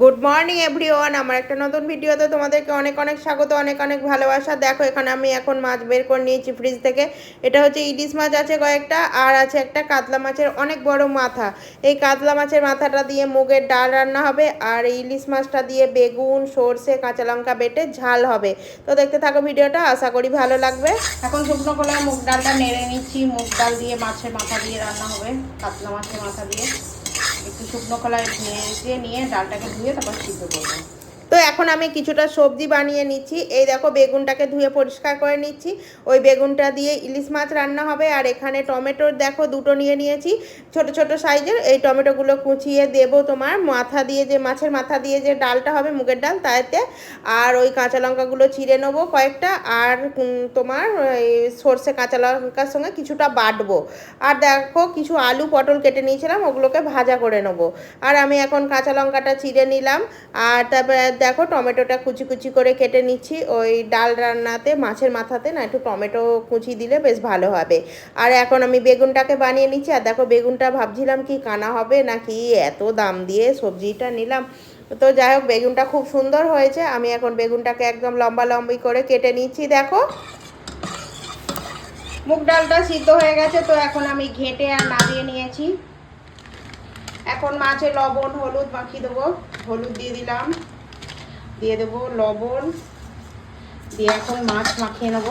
Good morning everyone আমার একটা নতুন ভিডিওতে তোমাদেরকে অনেক অনেক স্বাগত, অনেক অনেক ভালোবাসা। দেখো, এখানে আমি এখন মাছ বের করে নিয়েছি ফ্রিজ থেকে। এটা হচ্ছে ইলিশ মাছ আছে কয়েকটা, আর আছে একটা কাতলা মাছের অনেক বড় মাথা। এই কাতলা মাছের মাথাটা দিয়ে মুগের ডাল রান্না হবে, আর ইলিশ মাছটা দিয়ে বেগুন, সর্ষে, কাঁচা লঙ্কা বেটে ঝাল হবে। তো দেখতে থাকো ভিডিওটা, আশা করি ভালো লাগবে। এখন শুকনো কলায় মুগ ডালটা নেড়ে নিচ্ছি। মুগ ডাল দিয়ে মাছের মাথা দিয়ে রান্না হবে, কাতলা মাছের মাথা দিয়ে। একটু শুকনো কলায় নেড়ে নিয়ে ডালটাকে ধুয়ে তারপর সিদ্ধ করব। তো এখন আমি কিছুটা সবজি বানিয়ে নিচ্ছি। এই দেখো বেগুনটাকে ধুয়ে পরিষ্কার করে নিচ্ছি। ওই বেগুনটা দিয়ে ইলিশ মাছ রান্না হবে। আর এখানে টমেটোর দেখো দুটো নিয়ে নিয়েছি। ছোট ছোট সাইজের। এই টমেটোগুলো কুচিয়ে দেব তোমার। মাথা দিয়ে যে, মাছের মাথা দিয়ে যে ডালটা হবে, মুগের ডাল, তাতে। আর ওই কাঁচা লঙ্কাগুলো চিড়ে নেব কয়েকটা। আর তোমার সর্ষে কাঁচা লঙ্কার সঙ্গে কিছুটা বাটবো। আর দেখো কিছু আলু পটল কেটে নিয়েছিলাম। ওগুলোকে ভাজা করে নেব। আর আমি এখন কাঁচা লঙ্কাটা চিড়ে নিলাম। আর তারপরে দেখো, টমেটোটা কুচি কুচি করে কেটে নিচ্ছি। ওই ডাল রান্নাতে, মাছের মাথাতে না একটু টমেটো কুচি দিলে বেশ ভালো হবে। আর এখন আমি বেগুনটাকে বানিয়ে নিচ্ছি। আর দেখো, বেগুনটা ভাবছিলাম কি কানা হবে নাকি এত দাম দিয়ে সবজিটা নিলাম। তো যাই হোক, বেগুনটা খুব সুন্দর হয়েছে। আমি এখন বেগুনটাকে একদম লম্বা লম্বি করে কেটে নিচ্ছি, দেখো। মুগ ডালটা সিদ্ধ হয়ে গেছে, তো এখন আমি ঘেঁটে আর নামিয়ে নিয়েছি। এখন মাছে লবণ, হলুদ মাখিয়ে দেবো। হলুদ দিয়ে দিলাম। দিয়ে দেবো লবণ। দিয়ে এখন মাছ মাখিয়ে নেব।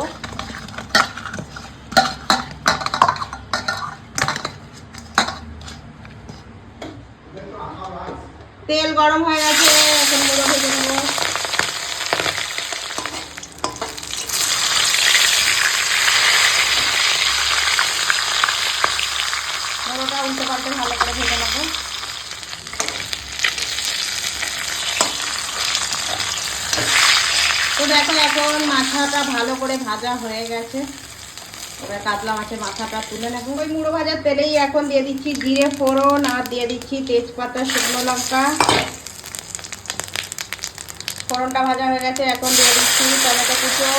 তেল গরম হয়ে গেছে, এখন মুড়ো ভেজে নেব মুড়োটা উল্টে পাল্টে ভালো করে ভেজে নেব তো দেখো এখন মাথাটা ভালো করে ভাজা হয়ে গেছে। এবার কাতলা মাছের মাথাটা তুলে নেব। ওই মুড়ো ভাজার তেলেই এখন দিয়ে দিচ্ছি জিরে, ফোড়ন, আর দিয়ে দিচ্ছি তেজপাতা, শুকনো লঙ্কা। ফোড়নটা ভাজা হয়ে গেছে, এখন দিয়ে দিচ্ছি টমেটো কুচো।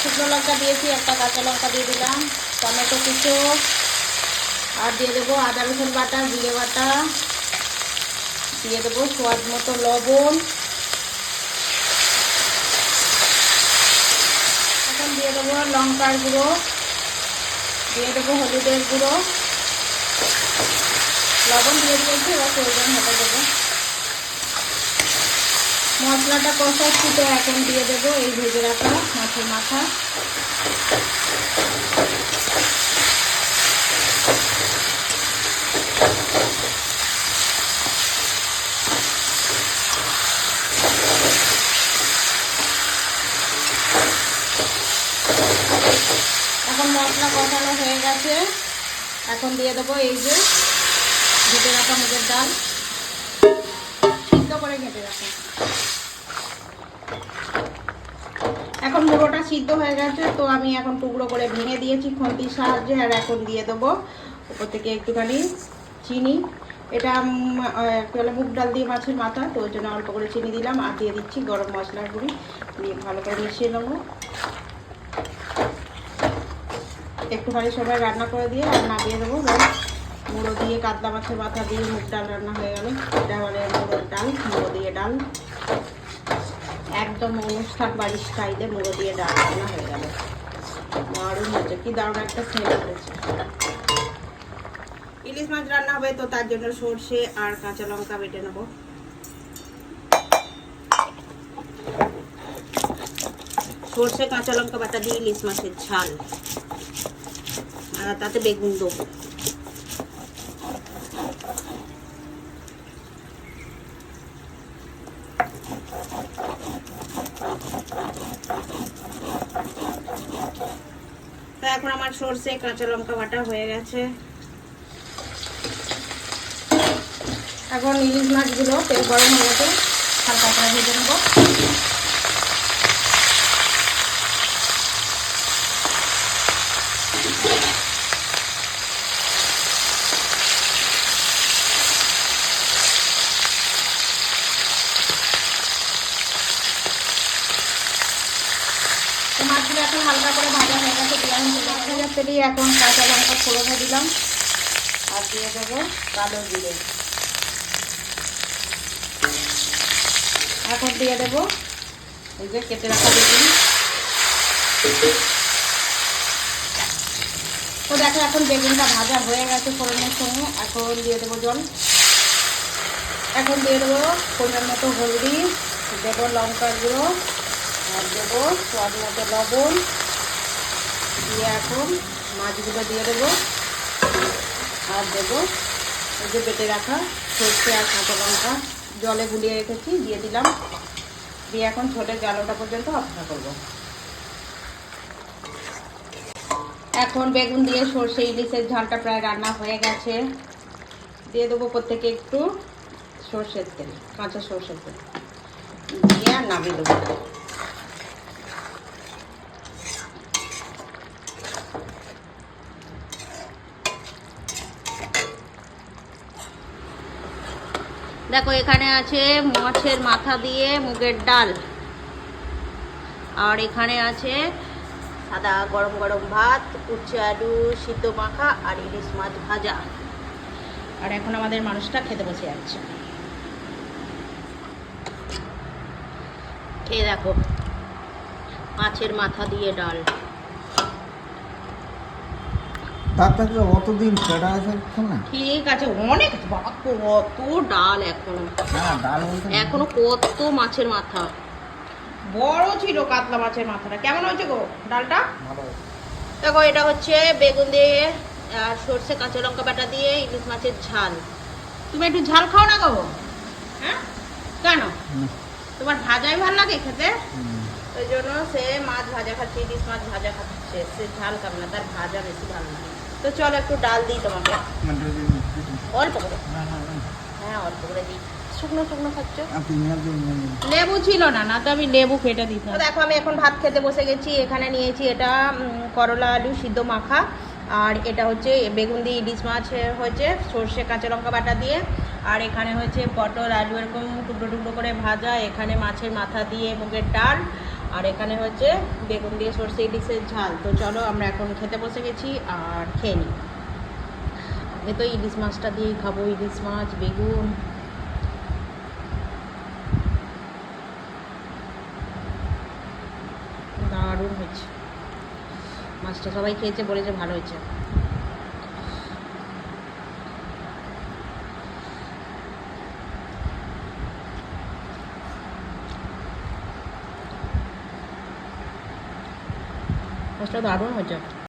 শুকনো লঙ্কা দিয়েছি, একটা কাঁচা লঙ্কা দিয়ে দিলাম, টমেটো কুচো। আর দিয়ে দেবো আদা রসুন বাটা, জিরে বাটা। দিয়ে দেবো স্বাদ মতো লবণ এখন দিয়ে দেবো লঙ্কার গুঁড়ো, দিয়ে দেবো হলুদের গুঁড়ো। লবণ দিয়ে দিয়েছি, এবার প্রয়োজন হতে দেবো। মশলাটা কষাচ্ছি তো এখন দিয়ে দেবো এই ভেজে রাখা মাছের মাথা এখন মশলা গেছে এখন দিয়ে দেবো এই যে ঘেটে রাখা মুগের ডাল। সিদ্ধ করে ঘেটে রাখা। এখন মুড়োটা সিদ্ধ হয়ে গেছে, তো আমি এখন টুকরো করে ভেঙে দিয়েছি খুন্তির সাহায্যে, আর এখন দিয়ে দেবো ওপর থেকে একটুখানি চিনি। এটা একটু মুগ ডাল দিয়ে মাছের মাথা, তো ওই জন্য অল্প করে চিনি দিলাম, আর দিয়ে দিচ্ছি গরম মশলার গুঁড়ি। দিয়ে ভালো করে মিশিয়ে নেব। একটুখানি সবাই রান্না করে দিয়ে আর নামিয়ে দেবো। মুড়ো দিয়ে, কাতলা মাছের মাথা দিয়ে মুগ ডাল রান্না হয়ে গেল। এটা মানে মুড়োর ডাল, মুড়ো দিয়ে ডাল। একদম অনুষ্ঠান বাড়ির স্টাইলে মুড়ো দিয়ে ডাল রান্না হয়ে গেল। দারুণ হয়েছে, কি দারুণ একটা স্মেল হয়েছে ইলিশ মাছ রান্না হবে তো তার জন্য সর্ষে আর কাঁচা লঙ্কা বেটে নেব। সর্ষে, কাঁচা লঙ্কা বাটা দিয়ে ইলিশ মাছের ঝাল। আর তাতে বেগুন দেবো। তো এখন আমার সর্ষে কাঁচা লঙ্কা বাটা হয়ে গেছে। এখন ইলিশ মাছগুলো তেল গরম হয়ে গেছে, হালকা ভেজে নেব তো মাছগুলো এখন হালকা করে ভাজা হয়ে গেছে দিলাম। ভাজার তেলেই এখন কাঁচা লঙ্কা ফোড়নে দিলাম। আর দিয়ে দেবো কালো জিরে। এখন দিয়ে দেবো এই যে কেটে রাখা বেগুন। তো দেখো এখন বেগুনটা ভাজা হয়ে গেছে ফোড়নের সঙ্গে। এখন দিয়ে দেবো জল। এখন দিয়ে দেবো পরিমাণ মতো হলদি, দেবো লঙ্কার গুঁড়ো, আর দেবো স্বাদ মতো লবণ। দিয়ে এখন মাছগুলো দিয়ে দেবো। আর দেবো এই যে বেটে রাখা সর্ষে আর কাঁচা লঙ্কা। জলে গুলিয়ে রেখেছি, দিয়ে দিলাম। দিয়ে এখন ছোটের জালোটা পর্যন্ত অপেক্ষা করব। এখন বেগুন দিয়ে সর্ষে, ইলিশের ঝালটা প্রায় রান্না হয়ে গেছে। দিয়ে দেবো প্রত্যেকে একটু সর্ষের তেল, কাঁচা সর্ষের তেল। দিয়ে আর নামিয়ে দেবো। দেখো, এখানে আছে মাছের মাথা দিয়ে মুগের ডাল। আর এখানে আছে সাদা গরম গরম ভাত উচ্ছে আলু, সিদ্ধ মাখা আর ইলিশ মাছ ভাজা। আর এখন আমাদের মানুষটা খেতে বসে যাচ্ছে খেয়ে দেখো, মাছের মাথা দিয়ে ডাল। তার থেকে অতদিন সেটা আছে না? ঠিক আছে অনেক। বাবা কত ডাল এখনও। ডাল এখনও কত মাছের মাথা। বড় ছিল কাতলা মাছের মাথাটা। কেমন হয়েছে গো ডালটা? দেখো এটা হচ্ছে বেগুন দিয়ে আর সর্ষে কাঁচা লঙ্কা বাটা দিয়ে ইলিশ মাছের ঝাল। তুমি একটু ঝাল খাও না গো? হ্যাঁ? কেন? তোমার ভাজাই ভালো লাগে খেতে? ওই জন্য সে মাছ ভাজা খাচ্ছে ইলিশ মাছ ভাজা খাচ্ছে। সে ঝাল খাবে না তার ভাজা বেশি ভালো লাগে। তো চলো একটু ডাল দিই তোমাকে। কিছু- অল্প করে? না, না। হ্যাঁ। অল্প করে দিই। শুকনো শুকনো খাচ্ছ। লেবু ছিল না না তো আমি লেবু কেটে দিতাম। দেখো আমি এখন ভাত খেতে বসে গেছি। এখানে নিয়েছি এটা করলা আলু সিদ্ধ মাখা। আর এটা হচ্ছে বেগুন দিয়ে ইলিশ মাছ হয়েছে সর্ষে কাঁচা লঙ্কা বাটা দিয়ে। আর এখানে হচ্ছে পটল আলু এরকম টুকরো টুকরো করে ভাজা। এখানে মাছের মাথা দিয়ে মুগের ডাল। আর এখানে হচ্ছে বেগুন দিয়ে সর্ষে ইলিশের ঝাল। তো চলো আমরা এখন খেতে বসে গেছি আর খেয়ে নিই। আগে তো ইলিশ মাছটা দিয়েই খাব, ইলিশ মাছ, বেগুন। দারুণ হয়েছে। মাছটা সবাই খেয়েছে বলেছে ভালো হয়েছে। মাছটা দারুণ হয়েছে।